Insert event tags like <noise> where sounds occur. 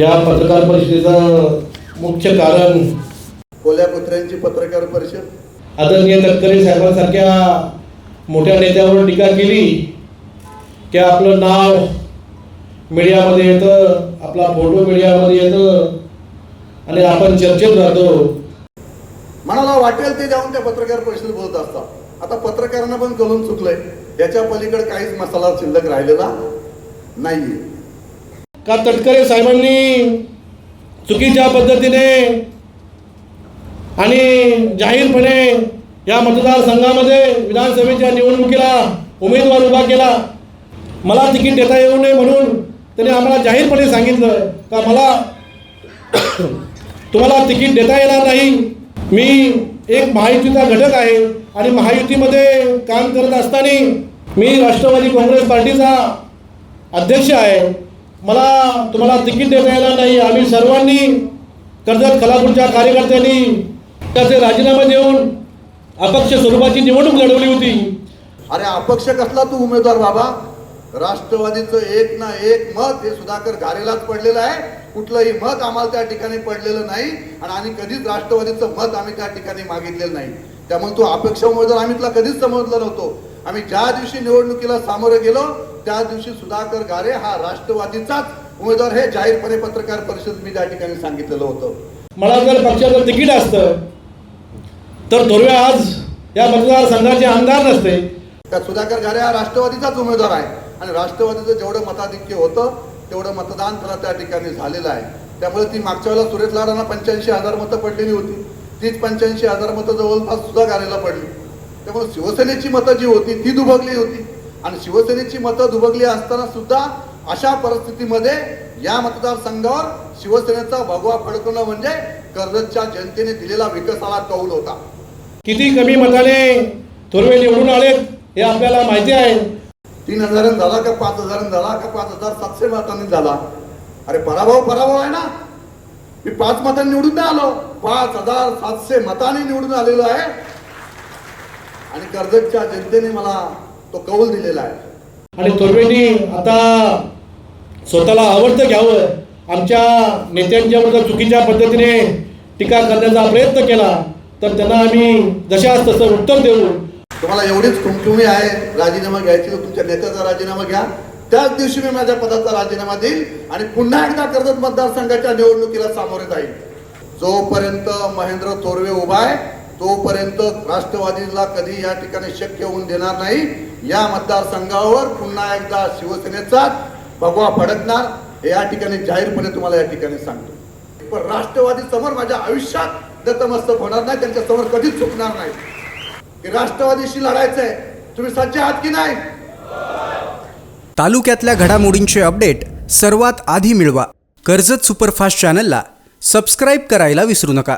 या पत्रकार परिषदेचं मुख्य कारण कोल्या कुत्र्यांची पत्रकार परिषद. आदरणीय तटकरे साहेबांसारख्या मोठ्या नेत्यावर टीका केली की आपलं नाव मीडियामध्ये येतं आपला फोटो मीडियामध्ये येतं आणि आपण चर्चेत राहतो. मनाला वाटेल ते जाऊन त्या पत्रकार परिषदेत बोलत असतात. आता पत्रकारांना पण कळून चुकलंय. याच्या पलीकडे काहीच मसाला शिल्लक राहिलेला नाहीये. का तटकरे साहेबांनी चुकीच्या पद्धतीने आणि जाहीरपणे या मतदारसंघामध्ये विधानसभेच्या निवडणुकीला उमेदवार उभा केला? मला तिकीट देता येऊ नये म्हणून त्याने आम्हाला जाहीरपणे सांगितलं का मला <coughs> तुम्हाला तिकीट देता येणार नाही? मी एक महायुतीचा घटक आहे आणि महायुतीमध्ये काम करत असताना मी राष्ट्रवादी काँग्रेस पार्टीचा अध्यक्ष आहे. मला तुम्हाला तिकीट देता नाही. आम्ही सर्वांनी कर्जत खलापूरच्या कार्यकर्त्यांनी त्याचे राजीनामा देऊन अपक्ष स्वरूपाची निवडणूक लढवली होती. अरे अपक्ष कसला तू उमेदवार बाबा? राष्ट्रवादीचं एक ना एक मत हे सुधाकर घारेलाच पडलेलं आहे. कुठलंही मत आम्हाला त्या ठिकाणी पडलेलं नाही आणि आम्ही कधीच राष्ट्रवादीचं मत आम्ही त्या ठिकाणी मागितलेलं नाही. त्यामुळे तो अपेक्षा उमेदवार आम्ही तुला कधीच समजलं नव्हतो. आम्ही ज्या दिवशी निवडणुकीला सामोरे गेलो त्या दिवशी सुधाकर घारे हा राष्ट्रवादीचाच उमेदवार हे जाहीरपणे पत्रकार परिषद मी त्या ठिकाणी सांगितलेलं होतं. मला जर पक्षाचं तिकीट असतं. तर थोरवे आज या मतदारसंघाचे आमदार नसते. त्या सुधाकर घारे हा राष्ट्रवादीचाच उमेदवार आहे. आणि राष्ट्रवादीचं जेवढं मताधिक्य होतं तेवढं मतदान त्याला त्या ठिकाणी झालेलं आहे. त्यामुळे ती मागच्या वेळेला सुरेश लाडांना पंच्याऐंशी हजार मतं पडलेली होती. तीच पंच्याऐंशी हजार मतं जवळपास सुद्धा घालेला पडली. त्यामुळे शिवसेनेची मतं जी होती ती दुभगली होती. आणि शिवसेनेची मतं दुभगली असताना सुद्धा अशा परिस्थितीमध्ये या मतदारसंघावर शिवसेनेचा भगवा फडकवणं म्हणजे कर्जतच्या जनतेने दिलेला विकासाला कौल होता. किती कमी मताने थोरवे निवडून आलेत हे आपल्याला माहिती आहे. तीन हजारांनी झाला का पाच हजारांनी झाला का पाच हजार सातशे मतांनी झाला? अरे पराभव पराभव आहे ना. मी पाच मतांनी निवडून नाही आलो. पाच हजार सातशे मतांनी निवडून आलेलो आहे. आणि कर्जतच्या जनतेने मला तो कौल दिलेला आहे. आणि थोरवेंनी आता स्वतःला आवडतं घ्यावं. आमच्या नेत्यांच्या विरुद्ध चुकीच्या पद्धतीने टीका करण्याचा प्रयत्न केला तर त्यांना आम्ही जशाच तसं उत्तर देऊ. तुम्हाला एवढीच खुमखुमी आहे राजीनामा घ्यायची तर तुमच्या नेत्याचा राजीनामा घ्या. त्याच दिवशी मी माझ्या पदाचा राजीनामा देईल आणि पुन्हा एकदा कर्जत मतदारसंघाच्या निवडणुकीला सामोरे जाईल. जोपर्यंत महेंद्र थोरवे उभा आहे तोपर्यंत राष्ट्रवादीला कधी या ठिकाणी शक्य होऊन देणार नाही. या मतदारसंघावर पुन्हा एकदा शिवसेनेचा भगवा फडकणार हे या ठिकाणी जाहीरपणे तुम्हाला या ठिकाणी सांगतो. पण राष्ट्रवादी समोर माझ्या आयुष्यात दत्तमस्तक होणार नाही त्यांच्यासमोर कधीच चुकणार नाही. की राष्ट्रवादीशी लढायचंय. तुम्ही सज्ज आहात की नाही? तालुक्यातल्या घडामोडींचे अपडेट सर्वात आधी मिळवा. कर्जत सुपरफास्ट चॅनलला सबस्क्राईब करायला विसरू नका.